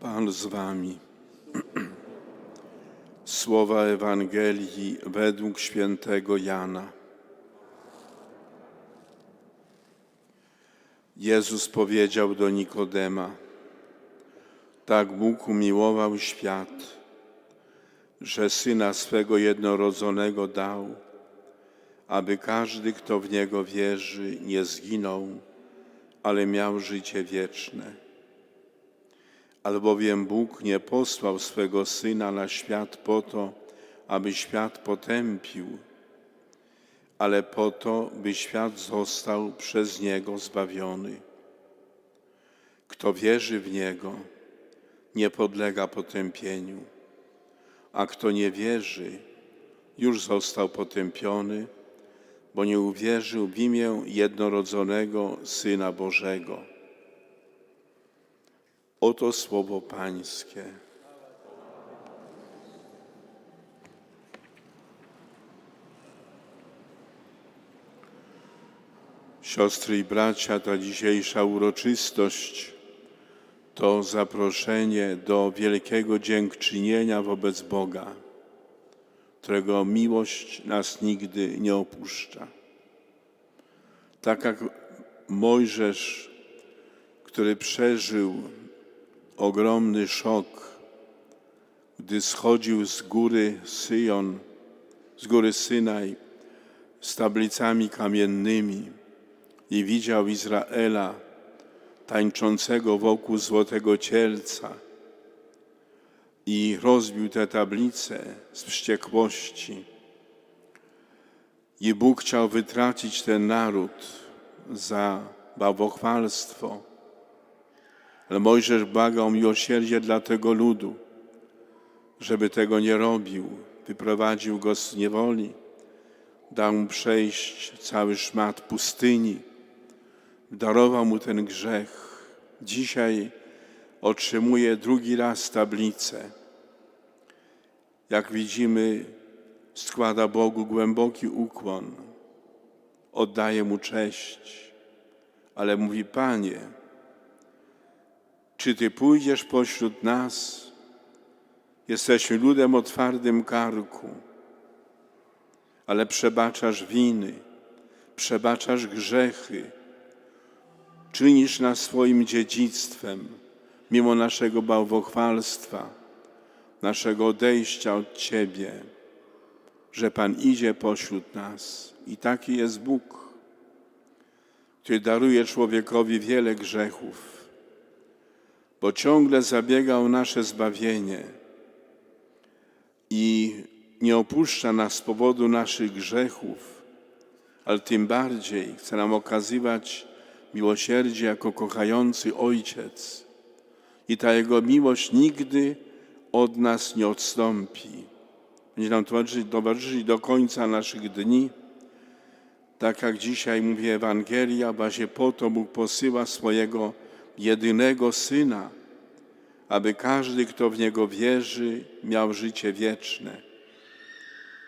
Pan z wami. Słowa Ewangelii według świętego Jana. Jezus powiedział do Nikodema: Tak Bóg umiłował świat, że syna swego jednorodzonego dał, aby każdy, kto w niego wierzy, nie zginął, ale miał życie wieczne albowiem Bóg nie posłał swego Syna na świat po to, aby świat potępił, ale po to, by świat został przez Niego zbawiony. Kto wierzy w Niego, nie podlega potępieniu, a kto nie wierzy, już został potępiony, bo nie uwierzył w imię jednorodzonego Syna Bożego. Oto słowo Pańskie. Siostry i bracia, ta dzisiejsza uroczystość to zaproszenie do wielkiego dziękczynienia wobec Boga, którego miłość nas nigdy nie opuszcza. Tak jak Mojżesz, który przeżył ogromny szok, gdy schodził z góry Syjon, z góry Synaj, z tablicami kamiennymi i widział Izraela tańczącego wokół złotego cielca i rozbił te tablice z wściekłości. I Bóg chciał wytracić ten naród za bałwochwalstwo ale Mojżesz błagał miłosierdzie dla tego ludu, żeby tego nie robił. Wyprowadził go z niewoli, dał mu przejść cały szmat pustyni, darował mu ten grzech. Dzisiaj otrzymuje drugi raz tablicę. Jak widzimy, składa Bogu głęboki ukłon, oddaje mu cześć, ale mówi: Panie, czy Ty pójdziesz pośród nas? Jesteśmy ludem o twardym karku, ale przebaczasz winy, przebaczasz grzechy, czynisz nas swoim dziedzictwem, mimo naszego bałwochwalstwa, naszego odejścia od Ciebie, że Pan idzie pośród nas. I taki jest Bóg, który daruje człowiekowi wiele grzechów bo ciągle zabiega o nasze zbawienie i nie opuszcza nas z powodu naszych grzechów, ale tym bardziej chce nam okazywać miłosierdzie jako kochający Ojciec. I ta Jego miłość nigdy od nas nie odstąpi. Będzie nam towarzyszyć, towarzyszyć do końca naszych dni. Tak jak dzisiaj mówi Ewangelia, właśnie po to Bóg posyła swojego jedynego Syna, aby każdy, kto w Niego wierzy, miał życie wieczne.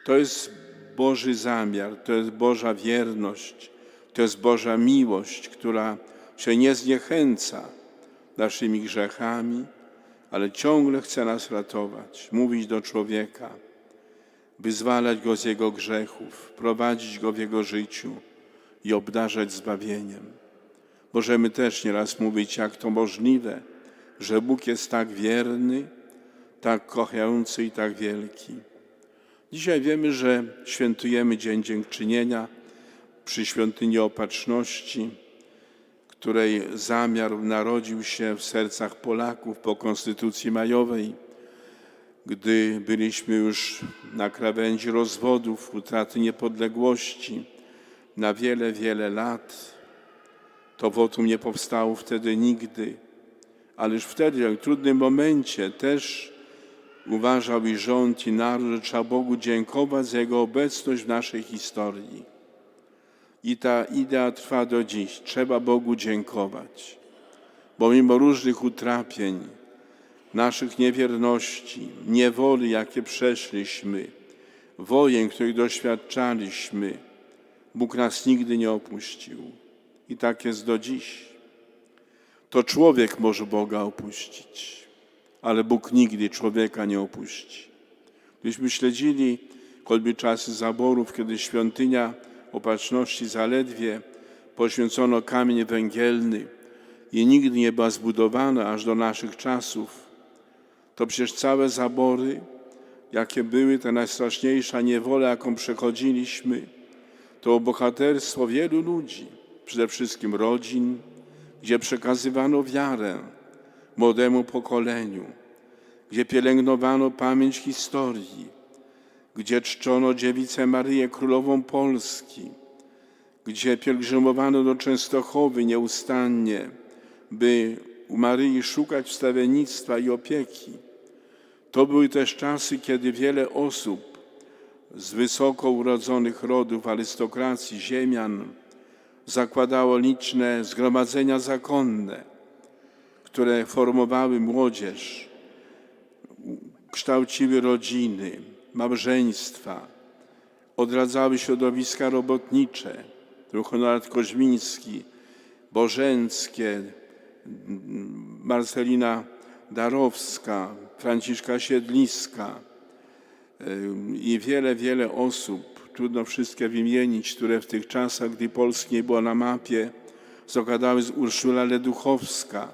To jest Boży zamiar, to jest Boża wierność, to jest Boża miłość, która się nie zniechęca naszymi grzechami, ale ciągle chce nas ratować, mówić do człowieka, wyzwalać go z jego grzechów, prowadzić go w jego życiu i obdarzać zbawieniem. Możemy też nieraz mówić, jak to możliwe, że Bóg jest tak wierny, tak kochający i tak wielki. Dzisiaj wiemy, że świętujemy Dzień Dziękczynienia przy Świątyni Opatrzności, której zamiar narodził się w sercach Polaków po Konstytucji Majowej, gdy byliśmy już na krawędzi rozwodów, utraty niepodległości na wiele, wiele lat. To wotum nie powstało wtedy nigdy ale już wtedy, w trudnym momencie, też uważał i rząd, i naród, że trzeba Bogu dziękować za Jego obecność w naszej historii. I ta idea trwa do dziś. Trzeba Bogu dziękować, bo mimo różnych utrapień, naszych niewierności, niewoli, jakie przeszliśmy, wojen, których doświadczaliśmy, Bóg nas nigdy nie opuścił. I tak jest do dziś to człowiek może Boga opuścić. ale Bóg nigdy człowieka nie opuści. Gdybyśmy śledzili choćby czasy zaborów, kiedy świątynia opatrzności zaledwie poświęcono kamień węgielny i nigdy nie była zbudowana aż do naszych czasów, to przecież całe zabory, jakie były, ta najstraszniejsza niewola, jaką przechodziliśmy, to bohaterstwo wielu ludzi, przede wszystkim rodzin, gdzie przekazywano wiarę młodemu pokoleniu, gdzie pielęgnowano pamięć historii, gdzie czczono dziewicę Maryję Królową Polski, gdzie pielgrzymowano do Częstochowy nieustannie, by u Maryi szukać wstawiennictwa i opieki. To były też czasy, kiedy wiele osób z wysoko urodzonych rodów arystokracji, ziemian, zakładało liczne zgromadzenia zakonne, które formowały młodzież, kształciły rodziny, małżeństwa, odradzały środowiska robotnicze, Honorat Koźmiński, Bożenckie, Marcelina Darowska, Franciszka Siedliska i wiele, wiele osób, trudno wszystkie wymienić, które w tych czasach, gdy Polski nie było na mapie, zakładały z Urszula Leduchowska,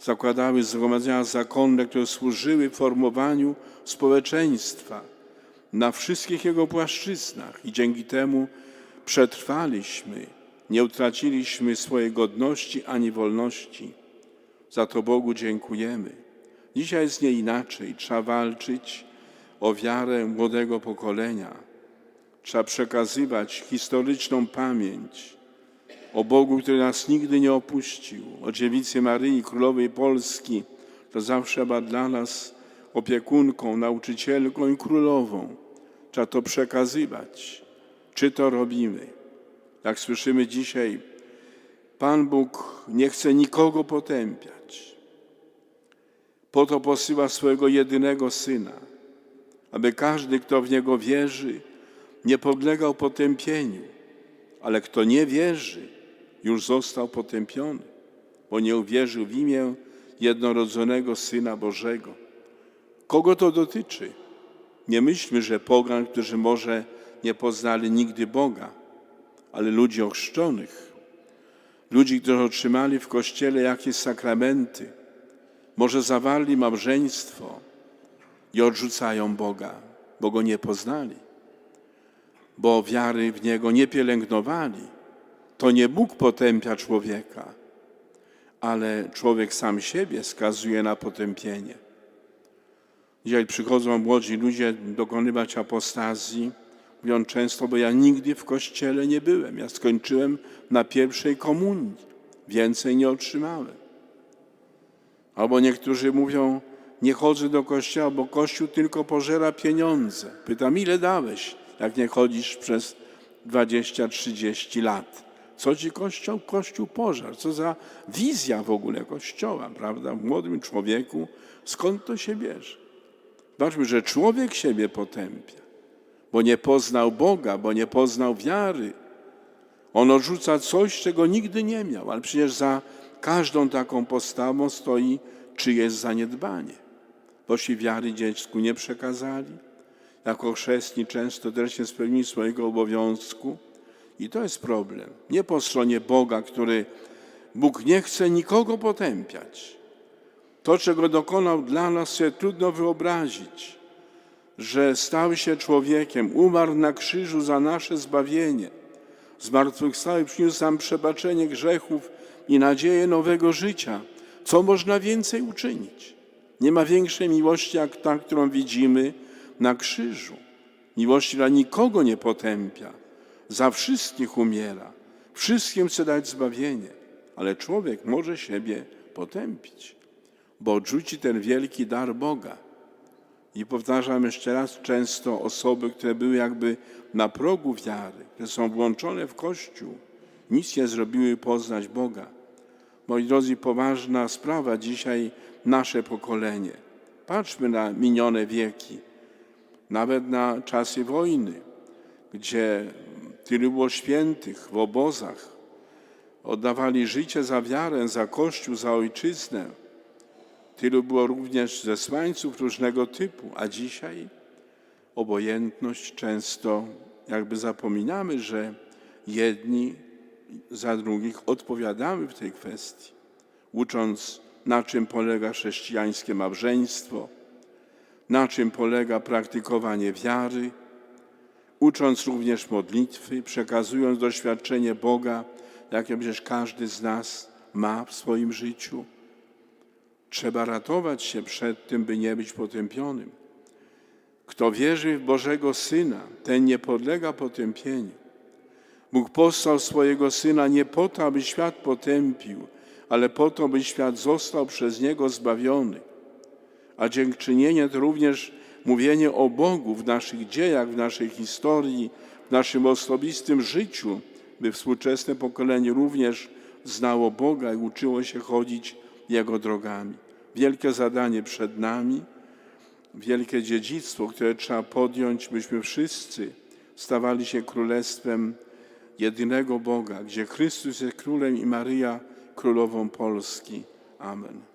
zakładały zgromadzenia zakonne, które służyły formowaniu społeczeństwa na wszystkich jego płaszczyznach i dzięki temu przetrwaliśmy, nie utraciliśmy swojej godności ani wolności. Za to Bogu dziękujemy. Dzisiaj jest nie inaczej. Trzeba walczyć o wiarę młodego pokolenia. Trzeba przekazywać historyczną pamięć o Bogu, który nas nigdy nie opuścił, o dziewicy Maryi, Królowej Polski, to zawsze była dla nas opiekunką, nauczycielką i królową. Trzeba to przekazywać. Czy to robimy? Jak słyszymy dzisiaj, Pan Bóg nie chce nikogo potępiać. Po to posyła swojego jedynego Syna, aby każdy, kto w Niego wierzy, nie podlegał potępieniu, ale kto nie wierzy, już został potępiony, bo nie uwierzył w imię jednorodzonego Syna Bożego. Kogo to dotyczy? Nie myślmy, że pogan, którzy może nie poznali nigdy Boga, ale ludzi ochrzczonych, ludzi, którzy otrzymali w Kościele jakieś sakramenty, może zawarli małżeństwo i odrzucają Boga, bo Go nie poznali, bo wiary w Niego nie pielęgnowali. To nie Bóg potępia człowieka, ale człowiek sam siebie skazuje na potępienie. Dzisiaj przychodzą młodzi ludzie dokonywać apostazji, mówią często, bo ja nigdy w kościele nie byłem. Ja skończyłem na pierwszej komunii, więcej nie otrzymałem. Albo niektórzy mówią, nie chodzę do kościoła, bo kościół tylko pożera pieniądze. Pytam, ile dałeś, jak nie chodzisz przez 20-30 lat? Co ci kościół? Kościół pożar. Co za wizja w ogóle kościoła, prawda? W młodym człowieku, skąd to się bierze? Zobaczmy, że człowiek siebie potępia, bo nie poznał Boga, bo nie poznał wiary. On odrzuca coś, czego nigdy nie miał, ale przecież za każdą taką postawą stoi czyjeś zaniedbanie. Boście wiary dziecku nie przekazali, jako chrzestni często też nie spełnili swojego obowiązku i to jest problem. Nie po stronie Boga, który Bóg nie chce nikogo potępiać. To, czego dokonał dla nas, sobie trudno wyobrazić, że stał się człowiekiem, umarł na krzyżu za nasze zbawienie, zmartwychwstały, przyniósł nam przebaczenie grzechów i nadzieję nowego życia. Co można więcej uczynić? Nie ma większej miłości jak ta, którą widzimy na krzyżu. Miłości, która nikogo nie potępia, za wszystkich umiera, wszystkim chce dać zbawienie, ale człowiek może siebie potępić, bo odrzuci ten wielki dar Boga. I powtarzam jeszcze raz, często osoby, które były jakby na progu wiary, które są włączone w Kościół, nic nie zrobiły poznać Boga. Moi drodzy, poważna sprawa dzisiaj nasze pokolenie. Patrzmy na minione wieki, nawet na czasy wojny, gdzie tylu było świętych w obozach, oddawali życie za wiarę, za Kościół, za ojczyznę. Tylu było również zesłańców różnego typu, a dzisiaj obojętność często jakby zapominamy, że jedni za drugich odpowiadamy w tej kwestii, ucząc na czym polega chrześcijańskie małżeństwo, na czym polega praktykowanie wiary, ucząc również modlitwy, przekazując doświadczenie Boga, jakie przecież każdy z nas ma w swoim życiu. Trzeba ratować się przed tym, by nie być potępionym. Kto wierzy w Bożego Syna, ten nie podlega potępieniu. Bóg posłał swojego Syna nie po to, aby świat potępił, ale po to, by świat został przez Niego zbawiony. A dziękczynienie to również mówienie o Bogu w naszych dziejach, w naszej historii, w naszym osobistym życiu, by współczesne pokolenie również znało Boga i uczyło się chodzić Jego drogami. Wielkie zadanie przed nami, wielkie dziedzictwo, które trzeba podjąć, byśmy wszyscy stawali się królestwem jedynego Boga, gdzie Chrystus jest królem i Maryja królową Polski. Amen.